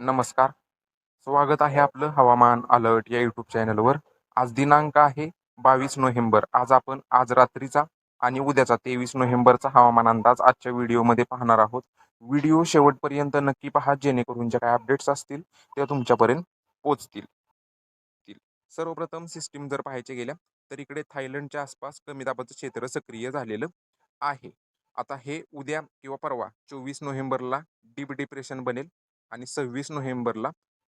नमस्कार. स्वागत आहे आपलं हवामान अलर्ट या यूट्यूब चॅनलवर आज दिनांक आहे बावीस नोव्हेंबर. आज आपण आज रात्रीचा आणि उद्याचा तेवीस नोव्हेंबरचा हवामान अंदाज आजच्या व्हिडिओमध्ये पाहणार आहोत. व्हिडिओ शेवटपर्यंत नक्की पहा जेणेकरून ज्या काही अपडेट्स असतील त्या तुमच्यापर्यंत पोचतील तील. सर्वप्रथम सिस्टीम जर पाहायचे गेल्या तर इकडे थायलंडच्या आसपास कमी दाबाचं क्षेत्र सक्रिय झालेलं आहे. आता हे उद्या किंवा परवा चोवीस नोव्हेंबरला डीप डिप्रेशन बनेल. आणि सव्वीस नोव्हेंबरला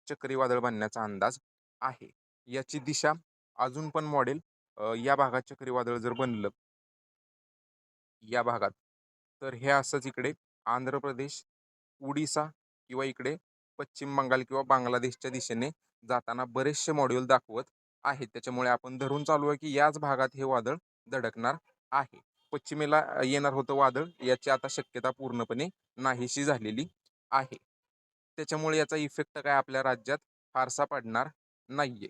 चक्रीवादळ बनण्याचा अंदाज आहे. याची दिशा अजून पण मॉडेल या भागात चक्रीवादळ जर बनलं या भागात तर हे असंच इकडे आंध्र प्रदेश उडिसा किंवा इकडे पश्चिम बंगाल किंवा बांगलादेशच्या दिशेने जाताना बरेचसे मॉड्यूल दाखवत आहेत. त्याच्यामुळे आपण धरून चालू आहे की याच भागात हे वादळ धडकणार आहे. पश्चिमेला येणार होतं वादळ याची आता शक्यता पूर्णपणे नाहीशी झालेली आहे. त्याच्यामुळे याचा इफेक्ट काय आपल्या राज्यात फारसा पडणार नाहीये.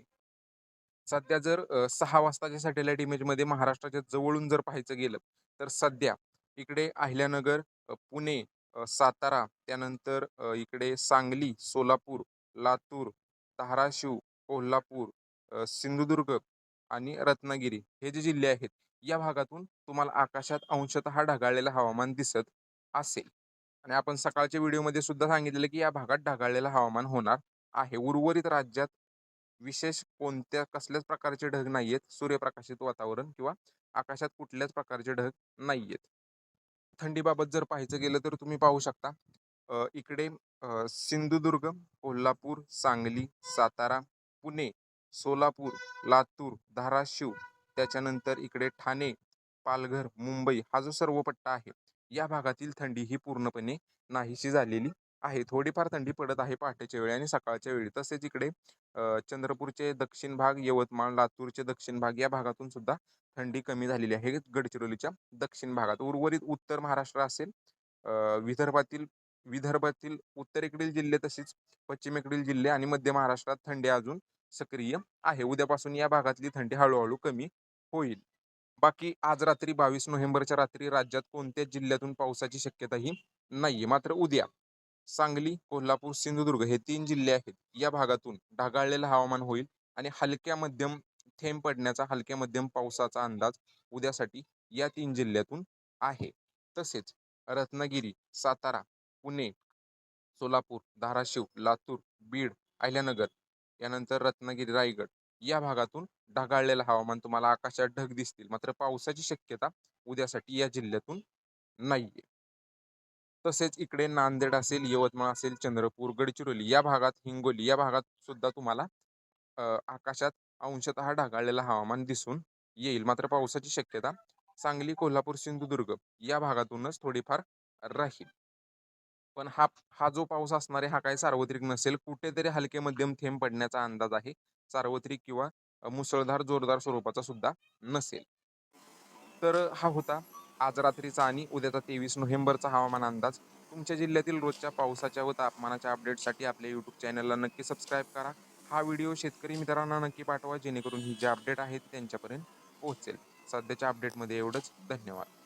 सध्या जर सहा वाजताच्या सॅटेलाइट इमेजमध्ये महाराष्ट्राच्या जवळून जर पाहायचं गेलं तर सध्या इकडे अहिल्यानगर पुणे सातारा त्यानंतर इकडे सांगली सोलापूर लातूर धाराशिव कोल्हापूर सिंधुदुर्ग आणि रत्नागिरी हे जे जिल्हे आहेत या भागातून तुम्हाला आकाशात अंशतः ढगाळलेलं हवामान दिसत असेल. आणि आपण सकाळच्या व्हिडिओमध्ये सुद्धा सांगितलेलं की या भागात ढगाळलेलं हवामान होणार आहे. उर्वरित राज्यात विशेष कोणत्या कसल्याच प्रकारचे ढग नाही आहेत सूर्यप्रकाशित वातावरण किंवा आकाशात कुठल्याच प्रकारचे ढग नाही आहेत थंडीबाबत जर पाहायचं गेलं तर तुम्ही पाहू शकता इकडे सिंधुदुर्ग कोल्हापूर सांगली सातारा पुणे सोलापूर लातूर धाराशिव त्याच्यानंतर इकडे ठाणे पालघर मुंबई हा जो सर्व पट्टा आहे या भागातील थंडी ही पूर्णपणे नाहीशी झालेली आहे. थोडीफार थंडी पडत आहे पहाटेच्या वेळी आणि सकाळच्या वेळी. तसेच इकडे चंद्रपूरचे दक्षिण भाग यवतमाळ लातूरचे दक्षिण भाग या भागातून सुद्धा थंडी कमी झालेली आहे. गडचिरोलीच्या दक्षिण भागात. उर्वरित उत्तर महाराष्ट्र असेल विदर्भातील विदर्भातील उत्तरेकडील जिल्हे तसेच पश्चिमेकडील जिल्हे आणि मध्य महाराष्ट्रात थंडी अजून सक्रिय आहे. उद्यापासून या भागातली थंडी हळूहळू कमी होईल. बाकी आज रात्री बावीस नोव्हेंबरच्या रात्री राज्यात कोणत्याच जिल्ह्यातून पावसाची शक्यताही नाहीये? मात्र उद्या सांगली कोल्हापूर सिंधुदुर्ग हे तीन जिल्हे आहेत. या भागातून ढगाळलेलं हवामान होईल आणि हलक्या मध्यम थेंब पडण्याचा हलक्या मध्यम पावसाचा अंदाज उद्यासाठी या तीन जिल्ह्यातून आहे. तसेच रत्नागिरी सातारा पुणे सोलापूर धाराशिव लातूर बीड अहिल्यानगर यानंतर रत्नागिरी रायगड या भागातून ढगाळलेलं हवामान तुम्हाला आकाशात ढग दिसतील. मात्र पावसाची शक्यता उद्यासाठी या जिल्ह्यातून नाहीये. तसेच इकडे नांदेड असेल यवतमाळ असेल चंद्रपूर गडचिरोली या भागात हिंगोली या भागात सुद्धा तुम्हाला आकाशात अंशतः ढगाळलेलं हवामान दिसून येईल. मात्र पावसाची शक्यता सांगली कोल्हापूर सिंधुदुर्ग या भागातूनच थोडीफार राहील. पण हा हा जो पाऊस असणार आहे हा काही सार्वत्रिक नसेल. कुठेतरी हलके मध्यम थेंब पडण्याचा अंदाज आहे. सार्वत्रिक किंवा मुसळधार जोरदार स्वरूपाचा सुद्धा नसेल. तर हा होता आज रात्रीचा आणि उद्याचा तेवीस नोव्हेंबरचा हवामान अंदाज. तुमच्या जिल्ह्यातील रोजच्या पावसाच्या व तापमानाच्या अपडेटसाठी आपल्या यूट्यूब चॅनलला नक्की सबस्क्राईब करा. हा व्हिडिओ शेतकरी मित्रांना नक्की पाठवा जेणेकरून ही जे अपडेट आहेत त्यांच्यापर्यंत पोहोचेल. सध्याच्या अपडेटमध्ये एवढंच. धन्यवाद.